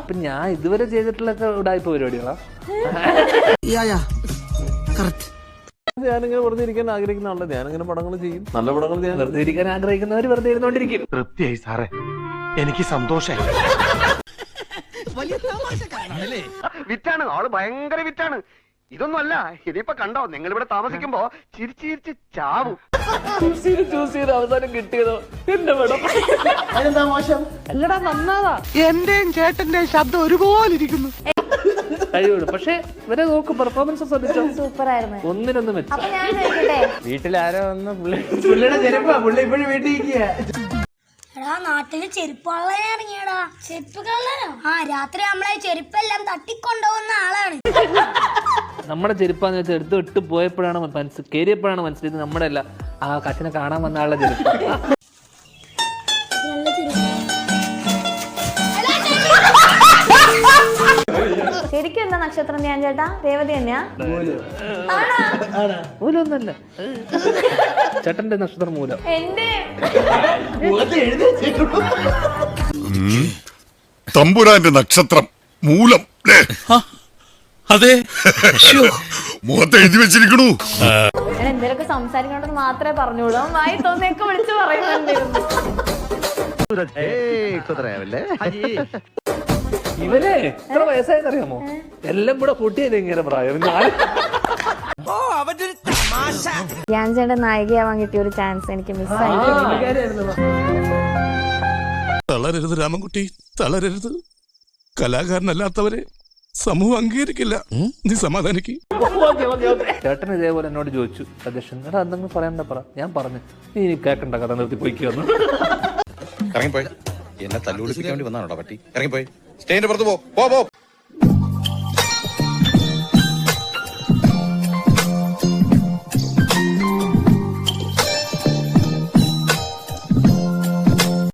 അപ്പൊ ഞാൻ ഇതുവരെ ചെയ്തിട്ടുള്ളൊക്കെ ഉടായ്പ പരിപാടികളാ. ഞാനിങ്ങനെ വെറുതെ ഇരിക്കാൻ ആഗ്രഹിക്കുന്ന ആളെ ഞാനിങ്ങനെ പടങ്ങൾ ചെയ്യും. നല്ല പടങ്ങൾ ഞാൻ വെറുതെ ഇരിക്കാൻ ആഗ്രഹിക്കുന്നവർ വെറുതെ ഇരുന്നോണ്ടിരിക്കും. തൃപ്തിയായി സാറേ എനിക്ക് സന്തോഷമായി വിറ്റാണ്. ആൾ ഭയങ്കര വിറ്റാണ്. ഇതൊന്നും അല്ല ഇതിപ്പോ കണ്ടോ നിങ്ങൾ ഇവിടെ താമസിക്കുമ്പോ ചിരിച്ചു ചിരിച്ച് ചാവും. ചൂസ് ചെയ്ത് അവസാനം കിട്ടിയതോ? എന്റെ മോശം? അല്ലടാ നന്നാതാ. എന്റെയും ചേട്ടന്റെയും ശബ്ദം ഒരുപോലെ ഇരിക്കുന്നു കഴിവുള്ളൂ. പക്ഷെ ഇവരെ നോക്ക് പെർഫോമൻസ് ശ്രദ്ധിച്ചോ? സൂപ്പർ ആയിരുന്നു ഒന്നിനൊന്നും മെച്ചം. അപ്പൊ ഞാൻ ചോദിക്കട്ടെ? വീട്ടിലാരോ ഒന്ന് പുള്ളിയുടെ ചെരുപ്പാ പുള്ളി ഇപ്പോഴും വീട്ടിൽ എടാ നാട്ടിൽ ചെരുപ്പ് കള്ളനെ ഇറങ്ങിയടാ. ചെരുപ്പ് കള്ളനോ? ആ രാത്രി നമ്മളെ ചെരുപ്പെല്ലാം തട്ടിക്കൊണ്ടുപോകുന്ന ആളാണ്. നമ്മുടെ ചെരുപ്പാന്ന് വെച്ചാൽ എടുത്ത് ഇട്ട് പോയപ്പോഴാണ് മനസ്സിൽ കയറിയപ്പോഴാണ് മനസ്സിലായത് നമ്മുടെ അല്ല ആ കച്ചനെ കാണാൻ വന്ന ആളുടെ ചെരുപ്പ്. ശരിക്കും എന്താ നക്ഷത്രം ഞാൻ ചേട്ടാ? രേവതി തന്നെയാ? മൂലൊന്നല്ല. ചേട്ടന്റെ നക്ഷത്രം മൂലം. എന്റെ? തമ്പുരാന്റെ നക്ഷത്രം മൂലം. ല്ലേ? അതെ. മുഖത്ത് എഴുതി വെച്ചിരിക്കണു. ഞാൻ എന്തേലൊക്കെ സംസാരിക്കണമെന്ന് മാത്രമേ പറഞ്ഞോളൂ വായി തോന്നിയൊക്കെ വിളിച്ചു പറയുന്നുണ്ടായിരുന്നു ഇവനെ എത്ര വയസ്സായെന്ന് അറിയാമോ എല്ലാം കൂടെ കൂട്ടിയത് ഇങ്ങനെ പ്രായം. ഞാൻ ഞാൻ ചേട്ടൻ നായികയാവാൻ കിട്ടിയ ഒരു ചാൻസ് എനിക്ക് മിസ്സായി തളരരുത് രാമൻകുട്ടി തളരരുത്. കലാകാരനല്ലാത്തവരെ സമൂഹം അംഗീകരിക്കില്ല. നീ സമാധാനിക്ക്. ചേട്ടൻ ഇതേപോലെ എന്നോട് ചോദിച്ചു സജഷൻ എടാ എന്തെങ്കിലും പറയണ്ട പറ. ഞാൻ പറഞ്ഞു നീ ഇനി കേക്കണ്ട കഥ നിർത്തി പോയിക്കുന്നു. ഇറങ്ങിപ്പോയി. എന്നെ തല്ലുപിടിപ്പിക്കാൻ വേണ്ടി വന്നാണോ പറ്റി? ഇറങ്ങിപ്പോയി. സ്റ്റേജിന്റെ പുറത്ത് പോ പോ പോ.